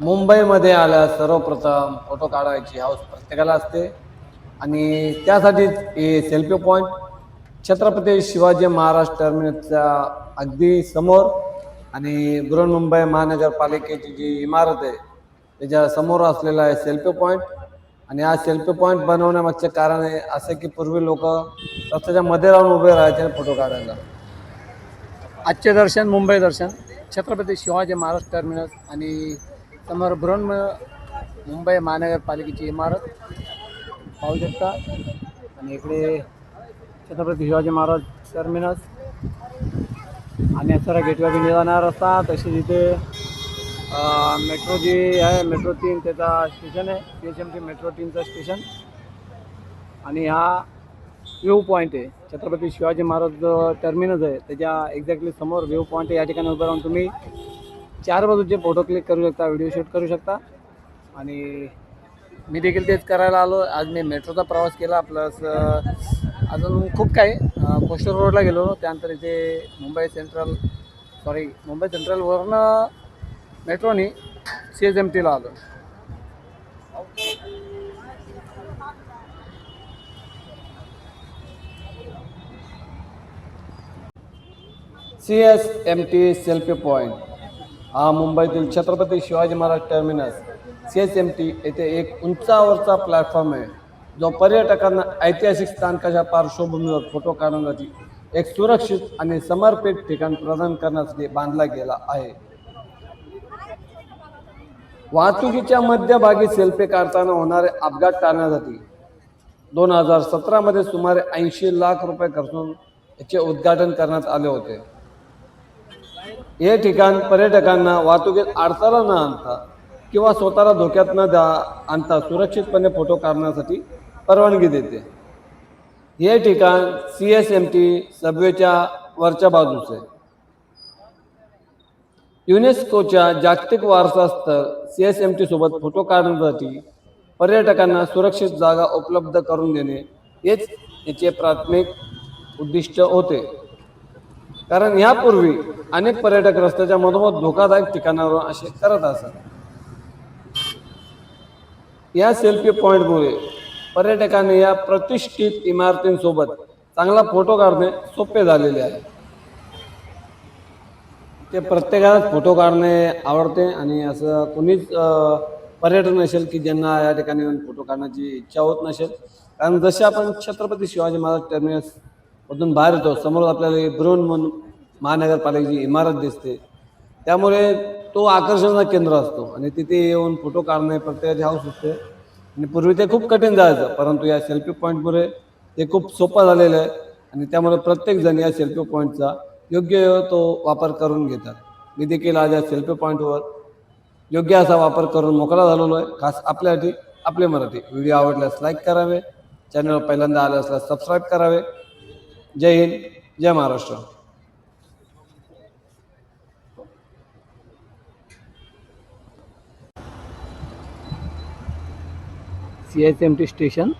मुंबईमध्ये आल्या सर्वप्रथम फोटो काढायची हाऊस प्रत्येकाला असते. आणि त्यासाठीच हे सेल्फी पॉईंट छत्रपती शिवाजी महाराज टर्मिनसच्या अगदी समोर आणि बृहन्मुंबई महानगरपालिकेची जी इमारत आहे त्याच्यासमोर असलेला आहे सेल्फी पॉईंट आणि हा सेल्फी पॉईंट बनवण्यामागचे कारण आहे असे की पूर्वी लोक रस्त्याच्या मध्ये राहून उभे राहायचे फोटो काढायला. आजचे दर्शन मुंबई दर्शन छत्रपती शिवाजी महाराज टर्मिनस आणि समोर बृहन मुंबई महानगरपालिकेची इमारत पाहू शकता. आणि इकडे छत्रपती शिवाजी महाराज टर्मिनस आणि असारा गेटवे बी इंडिया रस्ता तसेच इथे मेट्रो जी आहे मेट्रो तीन त्याचा स्टेशन आहे. P H M T metro तीनचं station आणि हा व्ह्यू पॉईंट आहे. छत्रपती शिवाजी महाराज टर्मिनस आहे. त्याच्या एक्झॅक्टली समोर व्ह्यू पॉईंट आहे. या ठिकाणी उभं राहून तुम्ही चार बाजूचे फोटो क्लिक करू शकता व्हिडिओ शूट करू शकता. आणि मी देखील तेच करायला आलो. आज मी मेट्रोचा प्रवास केला प्लस अजून खूप काही कोस्टर रोडला गेलो. त्यानंतर इथे मुंबई सेंट्रल सॉरी मुंबई सेंट्रलवरनं मेट्रोनी सी एस एम टीला आलो. C S M T selfie point हा मुंबईतील Chhatrapati Shivaji Maharaj terminus C S M T येथे एक उंचावरचा प्लॅटफॉर्म आहे. जो पर्यटकांना ऐतिहासिक स्थानकाच्या पार्श्वभूमीवर फोटो काढण्यासाठी एक सुरक्षित आणि समर्पित ठिकाण प्रदान करण्यासाठी बांधला गेला आहे. वाहतुकीच्या मध्यभागी सेल्फी काढताना होणारे अपघात टाळण्यासाठी दोन हजार सतरामध्ये सुमारे ऐंशी लाख रुपये खर्चून याचे उद्घाटन करण्यात आले होते. हे ठिकाण पर्यटकांना वाहतुकीत अडथळा न आणता किंवा स्वतःला धोक्यात न द्या आणता सुरक्षितपणे फोटो काढण्यासाठी परवानगी देते. हे ठिकाण सी एस एम टी सबवेच्या वरच्या बाजूस आहे युनेस्कोच्या जागतिक वारसा स्थळ सी एस एम टी सोबत फोटो काढण्यासाठी पर्यटकांना सुरक्षित जागा उपलब्ध करून देणे हेच याचे प्राथमिक उद्दिष्ट होते. कारण यापूर्वी अनेक पर्यटक रस्त्याच्या मधोमध धोकादायक ठिकाणावर असे करत असत. या सेल्फी पॉईंटमुळे पर्यटकांनी या प्रतिष्ठित इमारतींसोबत चांगला फोटो काढणे सोपे झालेले आहे. ते प्रत्येकालाच फोटो काढणे आवडते आणि असं कोणीच पर्यटन असेल नसेल की ज्यांना या ठिकाणी येऊन फोटो काढण्याची इच्छा होत नसेल. कारण जसे आपण छत्रपती शिवाजी महाराज टर्मिनस मधून बाहेर येतो. समोर आपल्याला ब्रोन म्हणून महानगरपालिकेची इमारत दिसते. त्यामुळे तो आकर्षणाचा केंद्र असतो. आणि तिथे येऊन फोटो काढणे प्रत्येकाची हाऊस असते. आणि पूर्वी ते खूप कठीण जायचं. परंतु या सेल्फी पॉईंटमुळे ते खूप सोपं झालेलं आहे. आणि त्यामुळे प्रत्येकजण या सेल्फी पॉईंटचा योग्य तो वापर करून घेतात. मी देखील आज या सेल्फी पॉईंटवर योग्य असा वापर करून मोकळा झालेलो आहे. खास आपल्यासाठी आपले मराठी. व्हिडिओ आवडल्यास लाईक करावे. चॅनल पहिल्यांदा आले असल्यास सबस्क्राईब करावे. जय हिंद जय Maharashtra. C S M T station